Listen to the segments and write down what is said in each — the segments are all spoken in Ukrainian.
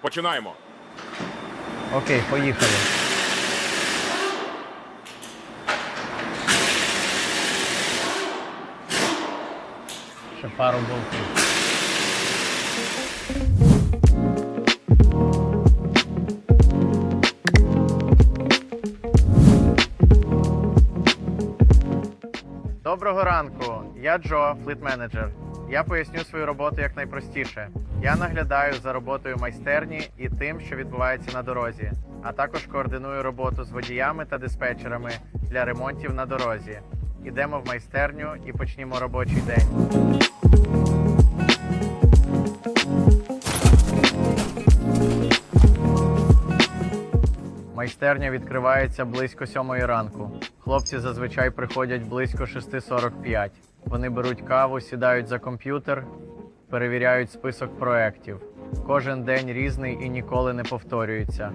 Починаємо. Окей, поїхали. Ще пару болтів. Доброго ранку, я Джо, фліт-менеджер. Я поясню свою роботу як найпростіше. Я наглядаю за роботою майстерні і тим, що відбувається на дорозі, а також координую роботу з водіями та диспетчерами для ремонтів на дорозі. Ідемо в майстерню і почнімо робочий день. Майстерня відкривається близько сьомої ранку. Хлопці зазвичай приходять близько 6.45. Вони беруть каву, сідають за комп'ютер, перевіряють список проєктів. Кожен день різний і ніколи не повторюється.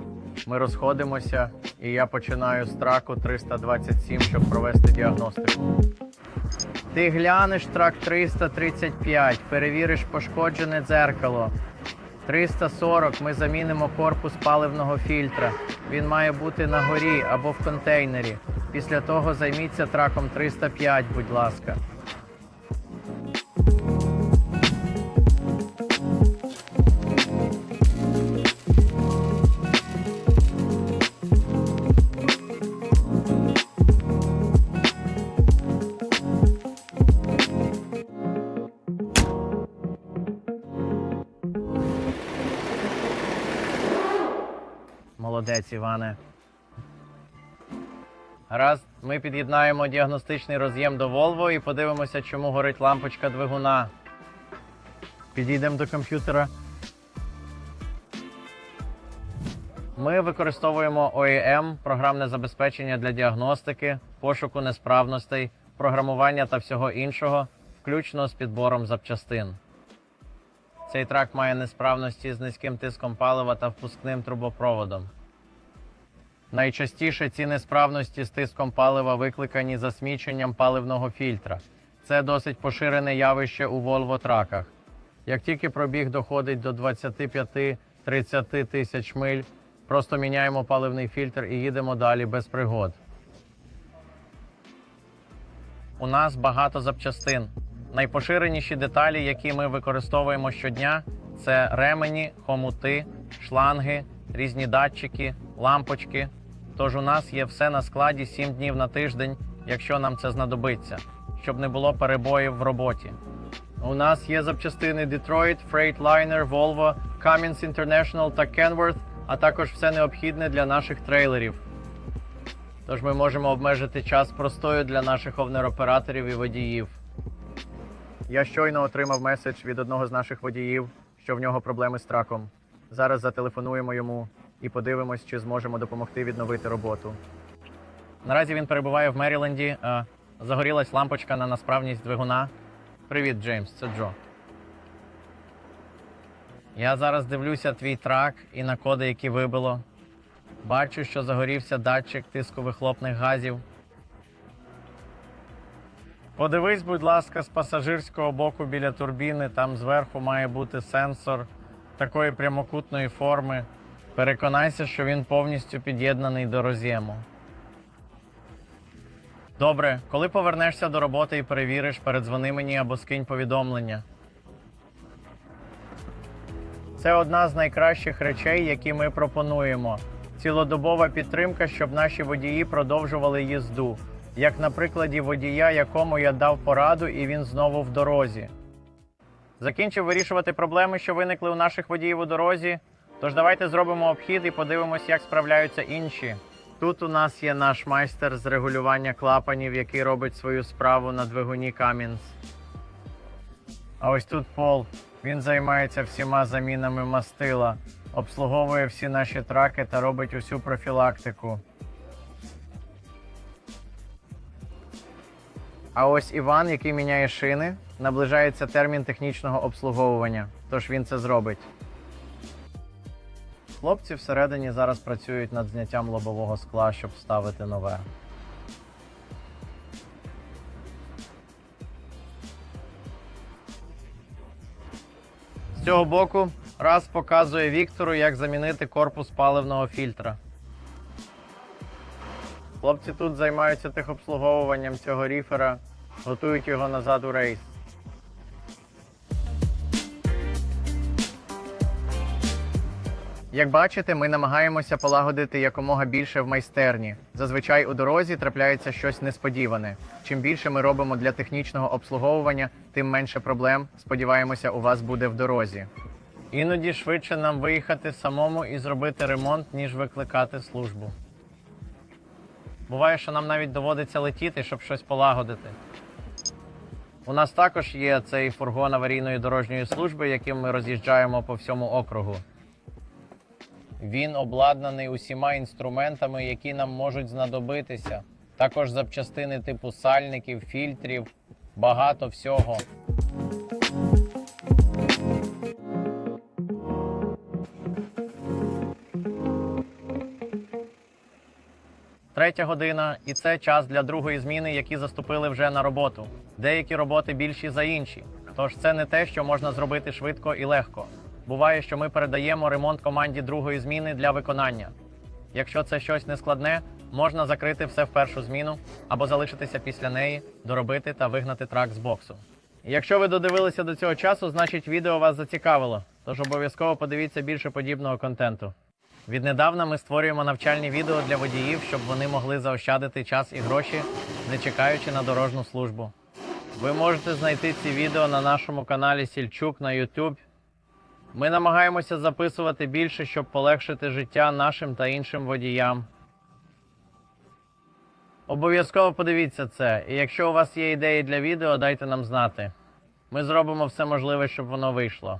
Ми розходимося, і я починаю з траку 327, щоб провести діагностику. Ти глянеш трак 335, перевіриш пошкоджене дзеркало. 340 ми замінимо корпус паливного фільтра. Він має бути на горі або в контейнері. Після того займіться траком 305, будь ласка. Молодець, Іване. Гаразд, ми під'єднаємо діагностичний роз'єм до Volvo і подивимося, чому горить лампочка двигуна. Підійдемо до комп'ютера. Ми використовуємо OEM, програмне забезпечення для діагностики, пошуку несправностей, програмування та всього іншого, включно з підбором запчастин. Цей трак має несправності з низьким тиском палива та впускним трубопроводом. Найчастіше ці несправності з тиском палива викликані засміченням паливного фільтра. Це досить поширене явище у Volvo траках. Як тільки пробіг доходить до 25-30 тисяч миль, просто міняємо паливний фільтр і їдемо далі без пригод. У нас багато запчастин. Найпоширеніші деталі, які ми використовуємо щодня, це ремені, хомути, шланги, різні датчики, лампочки. Тож у нас є все на складі 7 днів на тиждень, якщо нам це знадобиться, щоб не було перебоїв в роботі. У нас є запчастини Detroit, Freightliner, Volvo, Cummins International та Kenworth, а також все необхідне для наших трейлерів. Тож ми можемо обмежити час простою для наших овнероператорів і водіїв. Я щойно отримав меседж від одного з наших водіїв, що в нього проблеми з траком. Зараз зателефонуємо йому і подивимось, чи зможемо допомогти відновити роботу. Наразі він перебуває в Меріленді. Загорілась лампочка на несправність двигуна. Привіт, Джеймс, це Джо. Я зараз дивлюся твій трак і на коди, які вибило. Бачу, що загорівся датчик тиску вихлопних газів. Подивись, будь ласка, з пасажирського боку біля турбіни. Там зверху має бути сенсор такої прямокутної форми. Переконайся, що він повністю під'єднаний до роз'єму. Добре, коли повернешся до роботи і перевіриш, передзвони мені або скинь повідомлення. Це одна з найкращих речей, які ми пропонуємо. Цілодобова підтримка, щоб наші водії продовжували їзду. Як на прикладі водія, якому я дав пораду, і він знову в дорозі. Закінчив вирішувати проблеми, що виникли у наших водіїв у дорозі. Тож давайте зробимо обхід і подивимось, як справляються інші. Тут у нас є наш майстер з регулювання клапанів, який робить свою справу на двигуні Камінс. А ось тут Пол. Він займається всіма замінами мастила, обслуговує всі наші траки та робить усю профілактику. А ось Іван, який міняє шини, наближається термін технічного обслуговування, тож він це зробить. Хлопці всередині зараз працюють над зняттям лобового скла, щоб вставити нове. З цього боку Раз показує Віктору, як замінити корпус паливного фільтра. Хлопці тут займаються техобслуговуванням цього ріфера, готують його назад у рейс. Як бачите, ми намагаємося полагодити якомога більше в майстерні. Зазвичай у дорозі трапляється щось несподіване. Чим більше ми робимо для технічного обслуговування, тим менше проблем, сподіваємося, у вас буде в дорозі. Іноді швидше нам виїхати самому і зробити ремонт, ніж викликати службу. Буває, що нам навіть доводиться летіти, щоб щось полагодити. У нас також є цей фургон аварійної дорожньої служби, яким ми роз'їжджаємо по всьому округу. Він обладнаний усіма інструментами, які нам можуть знадобитися. Також запчастини типу сальників, фільтрів, багато всього. Третя година, і це час для другої зміни, які заступили вже на роботу. Деякі роботи більші за інші. Тож це не те, що можна зробити швидко і легко. Буває, що ми передаємо ремонт команді другої зміни для виконання. Якщо це щось нескладне, можна закрити все в першу зміну або залишитися після неї, доробити та вигнати трак з боксу. Якщо ви додивилися до цього часу, значить відео вас зацікавило. Тож обов'язково подивіться більше подібного контенту. Віднедавна ми створюємо навчальні відео для водіїв, щоб вони могли заощадити час і гроші, не чекаючи на дорожню службу. Ви можете знайти ці відео на нашому каналі Сільчук на YouTube. Ми намагаємося записувати більше, щоб полегшити життя нашим та іншим водіям. Обов'язково подивіться це, і якщо у вас є ідеї для відео, дайте нам знати. Ми зробимо все можливе, щоб воно вийшло.